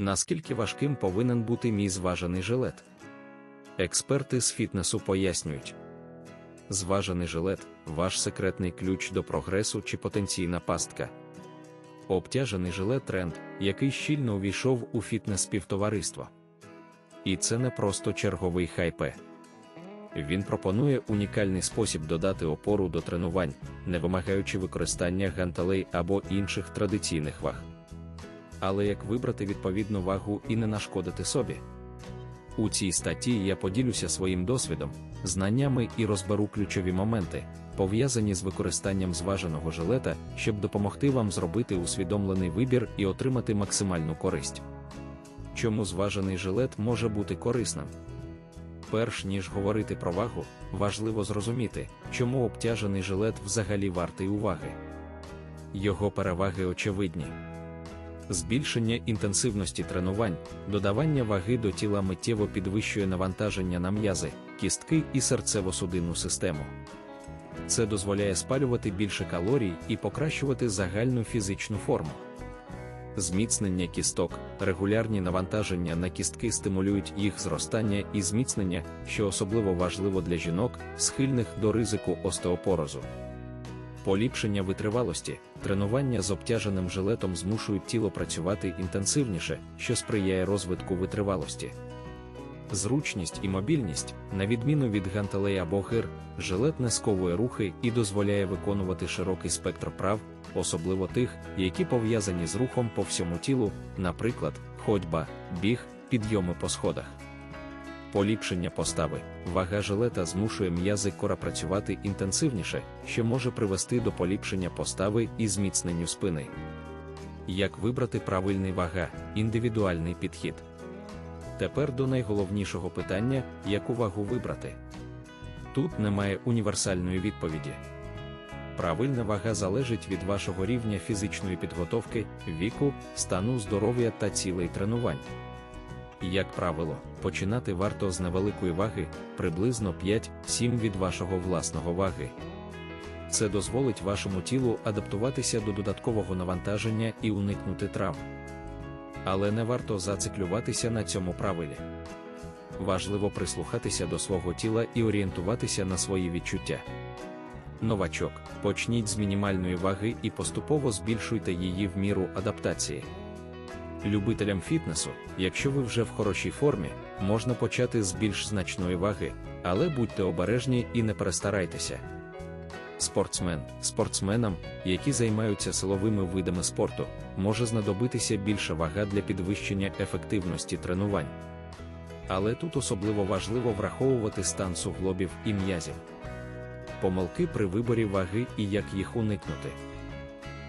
Наскільки важким повинен бути мій зважений жилет? Експерти з фітнесу пояснюють, зважений жилет ваш секретний ключ до прогресу чи потенційна пастка. Обтяжений жилет тренд, який щільно увійшов у фітнес співтовариство. І це не просто черговий хайпе. Він пропонує унікальний спосіб додати опору до тренувань, не вимагаючи використання гантелей або інших традиційних ваг. Але як вибрати відповідну вагу і не нашкодити собі? У цій статті я поділюся своїм досвідом, знаннями і розберу ключові моменти, пов'язані з використанням зваженого жилета, щоб допомогти вам зробити усвідомлений вибір і отримати максимальну користь. Чому зважений жилет може бути корисним? Перш ніж говорити про вагу, важливо зрозуміти, чому обтяжений жилет взагалі вартий уваги. Його переваги очевидні. Збільшення інтенсивності тренувань, додавання ваги до тіла миттєво підвищує навантаження на м'язи, кістки і серцево-судинну систему. Це дозволяє спалювати більше калорій і покращувати загальну фізичну форму. Зміцнення кісток, регулярні навантаження на кістки стимулюють їх зростання і зміцнення, що особливо важливо для жінок, схильних до ризику остеопорозу. Поліпшення витривалості, тренування з обтяженим жилетом змушують тіло працювати інтенсивніше, що сприяє розвитку витривалості. Зручність і мобільність, на відміну від гантелей або гир, жилет не сковує рухи і дозволяє виконувати широкий спектр прав, особливо тих, які пов'язані з рухом по всьому тілу, наприклад, ходьба, біг, підйоми по сходах. Поліпшення постави, вага жилета змушує м'язи кора працювати інтенсивніше, що може привести до поліпшення постави і зміцненню спини. Як вибрати правильний вага, індивідуальний підхід. Тепер до найголовнішого питання, яку вагу вибрати. Тут немає універсальної відповіді. Правильна вага залежить від вашого рівня фізичної підготовки, віку, стану здоров'я та цілей тренувань. Як правило, починати варто з невеликої ваги, приблизно 5-7 від вашого власного ваги. Це дозволить вашому тілу адаптуватися до додаткового навантаження і уникнути травм. Але не варто зациклюватися на цьому правилі. Важливо прислухатися до свого тіла і орієнтуватися на свої відчуття. Новачок, почніть з мінімальної ваги і поступово збільшуйте її в міру адаптації. Любителям фітнесу, якщо ви вже в хорошій формі, можна почати з більш значної ваги, але будьте обережні і не перестарайтеся. Спортсмен, спортсменам, які займаються силовими видами спорту, може знадобитися більша вага для підвищення ефективності тренувань. Але тут особливо важливо враховувати стан суглобів і м'язів. Помилки при виборі ваги і як їх уникнути.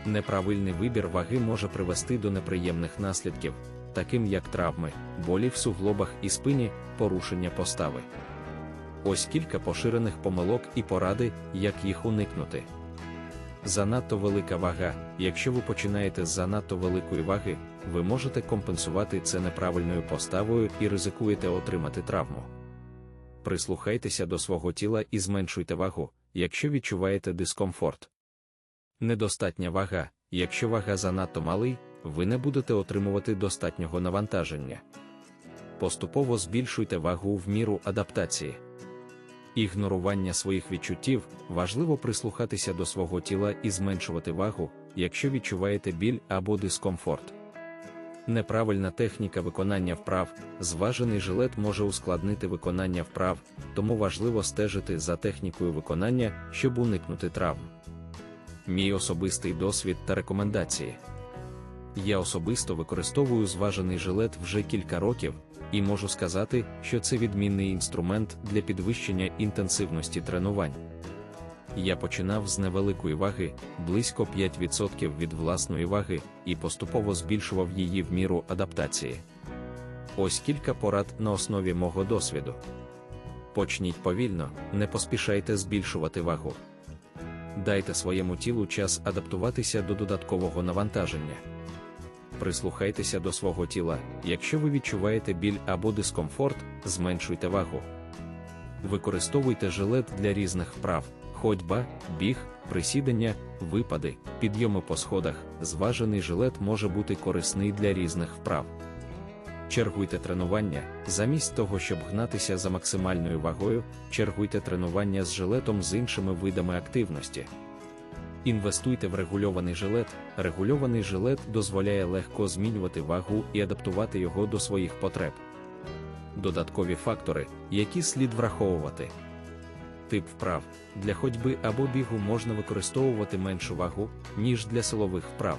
Неправильний вибір ваги може привести до неприємних наслідків, таким як травми, болі в суглобах і спині, порушення постави. Ось кілька поширених помилок і поради, як їх уникнути. Занадто велика вага. Якщо ви починаєте з занадто великої ваги, ви можете компенсувати це неправильною поставою і ризикуєте отримати травму. Прислухайтеся до свого тіла і зменшуйте вагу, якщо відчуваєте дискомфорт. Недостатня вага, якщо вага занадто малий, ви не будете отримувати достатнього навантаження. Поступово збільшуйте вагу в міру адаптації. Ігнорування своїх відчуттів важливо прислухатися до свого тіла і зменшувати вагу, якщо відчуваєте біль або дискомфорт. Неправильна техніка виконання вправ, зважений жилет може ускладнити виконання вправ, тому важливо стежити за технікою виконання, щоб уникнути травм. Мій особистий досвід та рекомендації. Я особисто використовую зважений жилет вже кілька років, і можу сказати, що це відмінний інструмент для підвищення інтенсивності тренувань. Я починав з невеликої ваги, близько 5% від власної ваги, і поступово збільшував її в міру адаптації. Ось кілька порад на основі мого досвіду. Почніть повільно, не поспішайте збільшувати вагу. Дайте своєму тілу час адаптуватися до додаткового навантаження. Прислухайтеся до свого тіла, якщо ви відчуваєте біль або дискомфорт, зменшуйте вагу. Використовуйте жилет для різних вправ, ходьба, біг, присідання, випади, підйоми по сходах. Зважений жилет може бути корисний для різних вправ. Чергуйте тренування, замість того, щоб гнатися за максимальною вагою, чергуйте тренування з жилетом з іншими видами активності. Інвестуйте в регульований жилет. Регульований жилет дозволяє легко змінювати вагу і адаптувати його до своїх потреб. Додаткові фактори, які слід враховувати. Тип вправ для ходьби або бігу можна використовувати меншу вагу, ніж для силових вправ.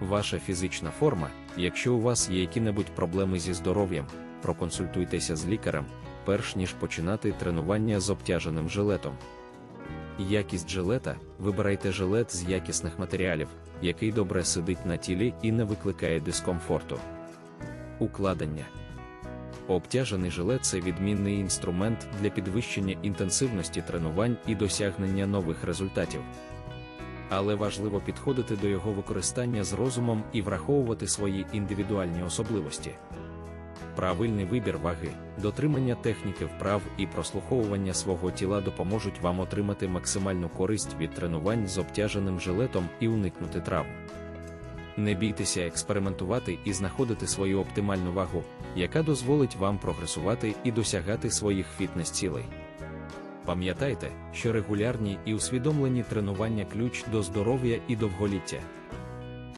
Ваша фізична форма, якщо у вас є які-небудь проблеми зі здоров'ям, проконсультуйтеся з лікарем, перш ніж починати тренування з обтяженим жилетом. Якість жилета вибирайте жилет з якісних матеріалів, який добре сидить на тілі і не викликає дискомфорту. Укладення Обтяжений жилет це відмінний інструмент для підвищення інтенсивності тренувань і досягнення нових результатів. Але важливо підходити до його використання з розумом і враховувати свої індивідуальні особливості. Правильний вибір ваги, дотримання техніки вправ і прослуховування свого тіла допоможуть вам отримати максимальну користь від тренувань з обтяженим жилетом і уникнути травм. Не бійтеся експериментувати і знаходити свою оптимальну вагу, яка дозволить вам прогресувати і досягати своїх фітнес-цілей. Пам'ятайте, що регулярні і усвідомлені тренування ключ до здоров'я і довголіття.